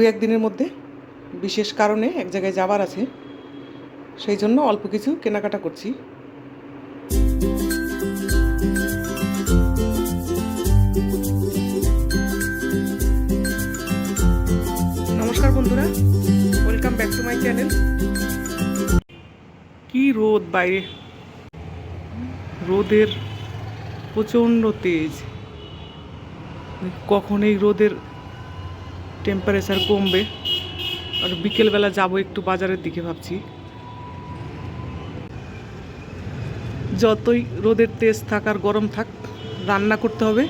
একদিনের মধ্যে বিশেষ কারণে এক জায়গায় যাবার আছে। সেই জন্য অল্প কিছু কেনাকাটা করছি। নমস্কার বন্ধুরা, welcome back to my channel. কি রোদ বাইরে। রোদের প্রচণ্ড তেজ। কখন এই রোদের টেম্পারেচার কমবে। আর বিকেলবেলা যাব একটু বাজারের দিকে ভাবছি। যতই রোদের তেজ থাক আর গরম থাক, রান্না করতে হবে।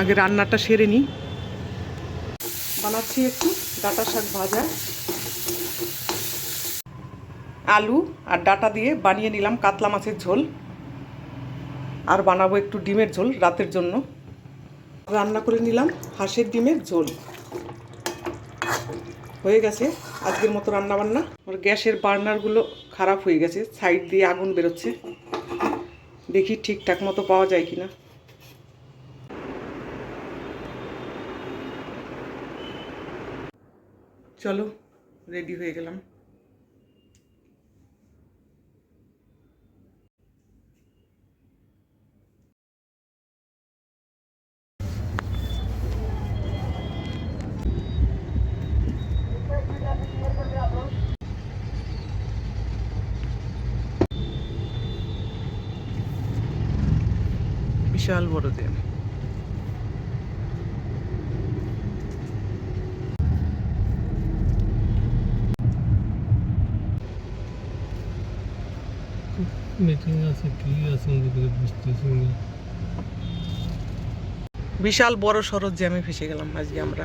আগে রান্নাটা সেরে নিই। বানাচ্ছি একটু ডাটা শাক ভাজা। আলু আর ডাটা দিয়ে বানিয়ে নিলাম কাতলা মাছের ঝোল। আর বানাবো একটু ডিমের ঝোল রাতের জন্য। রান্না করে নিলাম হাঁসের ডিমের ঝোল। হয়ে গেছে আজকের মতো রান্না বান্না আর গ্যাসের বার্নারগুলো খারাপ হয়ে গেছে, সাইড দিয়ে আগুন বেরোচ্ছে। দেখি ঠিকঠাক মতো পাওয়া যায় কিনা। চলো রেডি হয়ে গেলাম। বিশাল বড় দেন মিটিং আছে কি আছে বুঝতেছি বিশাল বড় সড়ক জ্যামে ফেসে গেলাম আজকে আমরা।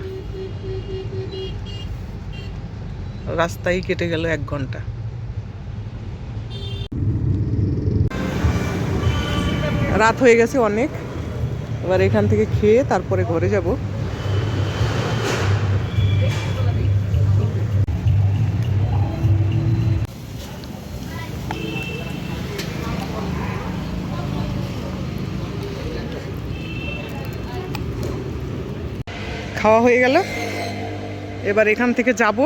রাস্তায় কেটে গেল এক ঘণ্টা। রাত হয়ে গেছে অনেক। এবার এখান থেকে খেয়ে তারপরে ঘরে যাব। খাওয়া হয়ে গেল। এবার এখান থেকে যাব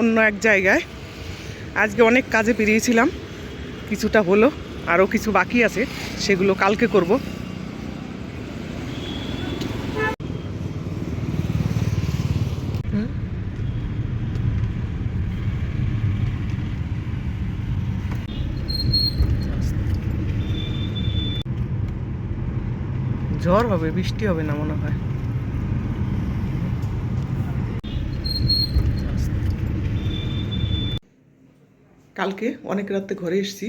অন্য এক জায়গায়। আজকে অনেক কাজে বেরিয়েছিলাম কিছুটা হলো। আরও কিছু বাকি আছে, সেগুলো কালকে করব। ঝড় হবে, বৃষ্টি হবে না মনে হয়। কালকে অনেক রাতে ঘরে এসেছি।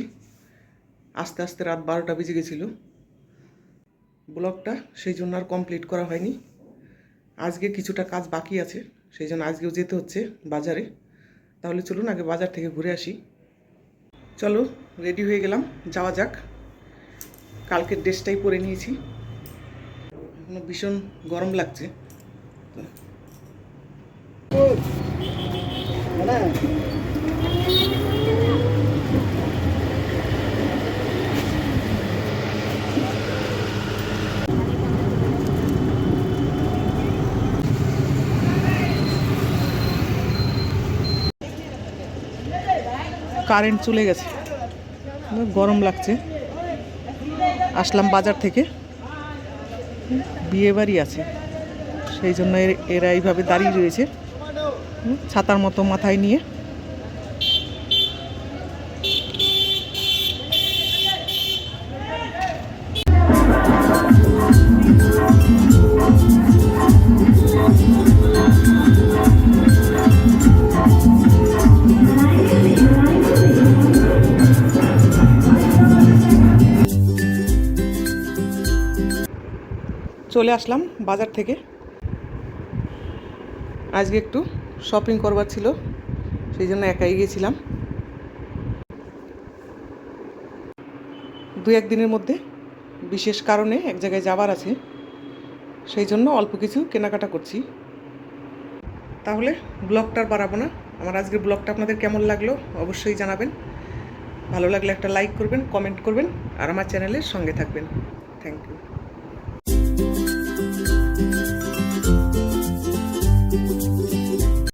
আস্তে আস্তে রাত বারোটা বেজে গেছিল। ব্লগটা সেই জন্য আর কমপ্লিট করা হয়নি। আজকে কিছুটা কাজ বাকি আছে, সেই জন্য আজকেও যেতে হচ্ছে বাজারে। তাহলে চলুন আগে বাজার থেকে ঘুরে আসি। চলো রেডি হয়ে গেলাম, যাওয়া যাক। কালকের ড্রেসটাই পরে নিয়েছি। এখনও ভীষণ গরম লাগছে। তো কারেন্ট চলে গেছে। গরম লাগছে। আসলাম বাজার থেকে। বিয়ে বাড়ি আছে। সেই জন্য এর- এইভাবে দাঁড়িয়ে রয়েছে। ছাতার মতো মাথায় নিয়ে। চলে আসলাম বাজার থেকে। আজকে একটু শপিং করবার ছিল, সেই জন্য একাই গিয়েছিলাম দু একদিনের মধ্যে, বিশেষ কারণে এক জায়গায় যাবার আছে। সেই জন্য অল্প কিছু কেনাকাটা করছি। তাহলে ব্লগটা আর বাড়াবো না। আমার আজকের ব্লগটা আপনাদের কেমন লাগল অবশ্যই জানাবেন। ভালো লাগলে একটা লাইক করবেন কমেন্ট করবেন, আর আমার চ্যানেলের সঙ্গে থাকবেন। Thank you